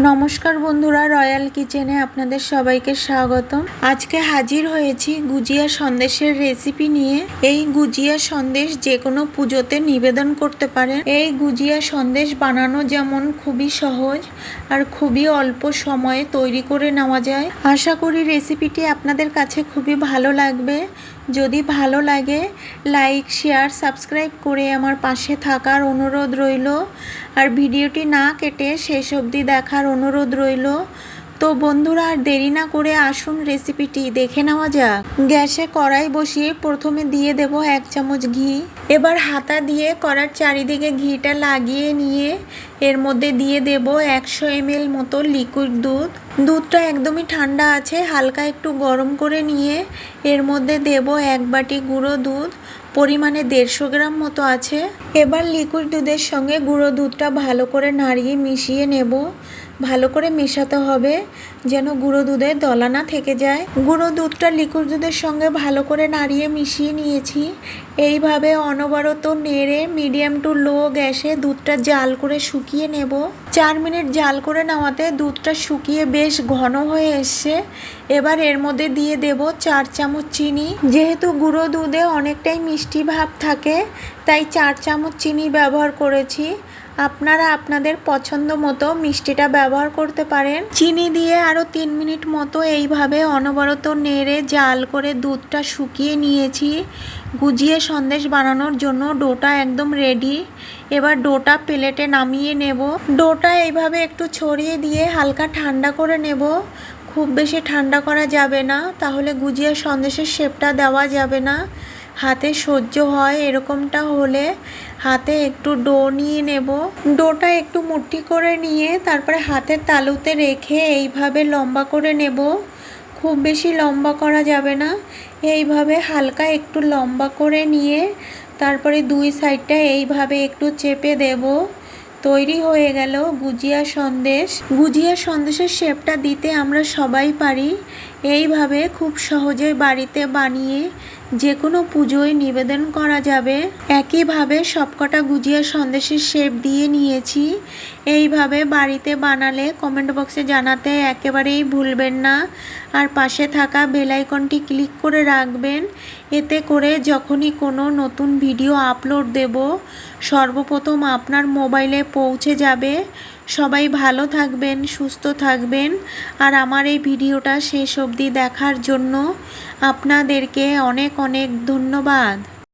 নমস্কার বন্ধুরা, রয়্যাল কিচেনে আপনাদের সবাইকে স্বাগতম। আজকে হাজির হয়েছি গুজিয়া সন্দেশের রেসিপি নিয়ে। এই গুজিয়া সন্দেশ যে কোনো পুজোতে নিবেদন করতে পারেন। এই গুজিয়া সন্দেশ বানানো যেমন খুবই সহজ আর খুবই অল্প সময়ে তৈরি করে নেওয়া যায়। আশা করি রেসিপিটি আপনাদের কাছে খুবই ভালো লাগবে। যদি ভালো লাগে লাইক শেয়ার সাবস্ক্রাইব করে আমার পাশে থাকার অনুরোধ রইল। আর ভিডিওটি না কেটে শেষ অবধি দেখার অনুরোধ রইল। তো বন্ধুরা আর দেরি না করে আসুন রেসিপিটি দেখে নেওয়া যাক। গ্যাসে কড়াই বসিয়ে প্রথমে দিয়ে দেব এক চামচ ঘি। এবার হাতা দিয়ে কড়ার চারিদিকে ঘিটা লাগিয়ে নিয়ে এর মধ্যে দিয়ে দেব একশো এমএল মতো লিকুইড দুধ। দুধটা একদমই ঠান্ডা আছে, হালকা একটু গরম করে নিয়ে এর মধ্যে দেব এক বাটি গুঁড়ো দুধ। পরিমাণে দেড়শো গ্রাম মতো আছে। এবার লিকুইড দুধের সঙ্গে গুঁড়ো দুধটা ভালো করে নাড়িয়ে মিশিয়ে নেব। ভালো করে মেশাতে হবে যেন গুঁড়ো দুধের দলা না থেকে যায়। গুঁড়ো দুধটা লিকুইড দুধের সঙ্গে ভালো করে নাড়িয়ে মিশিয়ে নিয়েছি। এইভাবে অনবরত নেড়ে মিডিয়াম টু লো গ্যাসে দুধটা জাল করে শুকিয়ে নেব। চার মিনিট জাল করে নেওয়াতে দুধটা শুকিয়ে বেশ ঘন হয়ে এসছে। এবার এর মধ্যে দিয়ে দেব চার চামচ চিনি। যেহেতু গুঁড়ো দুধে অনেকটাই মিষ্টি ভাব থাকে, তাই চার চামচ চিনি ব্যবহার করেছি। আপনারা আপনাদের পছন্দ মতো মিষ্টিটা ব্যবহার করতে পারেন। চিনি দিয়ে আরও তিন মিনিট মতো এইভাবে অনবরত নেড়ে জাল করে দুধটা শুকিয়ে নিয়েছি। গুজিয়ে সন্দেশ বানানোর জন্য ডোটা একদম রেডি এবার ডোটা প্লেটে নামিয়ে নেব। ডোটা এইভাবে একটু ছড়িয়ে দিয়ে হালকা ঠান্ডা করে নেব। খুব বেশি ঠান্ডা করা যাবে না, তাহলে গুজিয়া সন্দেশের শেপটা দেওয়া যাবে না। হাতে সহ্য হয় এরকমটা হলে হাতে একটু ডো নিয়ে নেব। ডোটা একটু মুঠি করে নিয়ে তারপরে হাতের তালুতে রেখে এইভাবে লম্বা করে নেব। খুব বেশি লম্বা করা যাবে না। এইভাবে হালকা একটু লম্বা করে নিয়ে তারপরে দুই সাইডটা এইভাবে একটু চেপে দেব। তৈরি হয়ে গেল গুজিয়া সন্দেশ। গুজিয়া সন্দেশের শেপটা দিতে আমরা সবাই পারি। এইভাবে খুব সহজে বাড়িতে বানিয়ে যে কোনো পুজোয় নিবেদন করা যাবে। একইভাবে সবকটা গুজিয়া সন্দেশের শেপ দিয়ে নিয়েছি। এইভাবে বাড়িতে বানালে কমেন্ট বক্সে জানাতে একেবারেই ভুলবেন না। আর পাশে থাকা বেলাইকনটি ক্লিক করে রাখবেন। এতে করে যখনই কোনো নতুন ভিডিও আপলোড দেব, সর্বপ্রথম আপনার মোবাইলে পৌঁছে যাবে। সবাই ভালো থাকবেন, সুস্থ থাকবেন। আর আমার এই ভিডিওটা শেষ অবধি দেখার জন্য আপনাদেরকে অনেক অনেক ধন্যবাদ।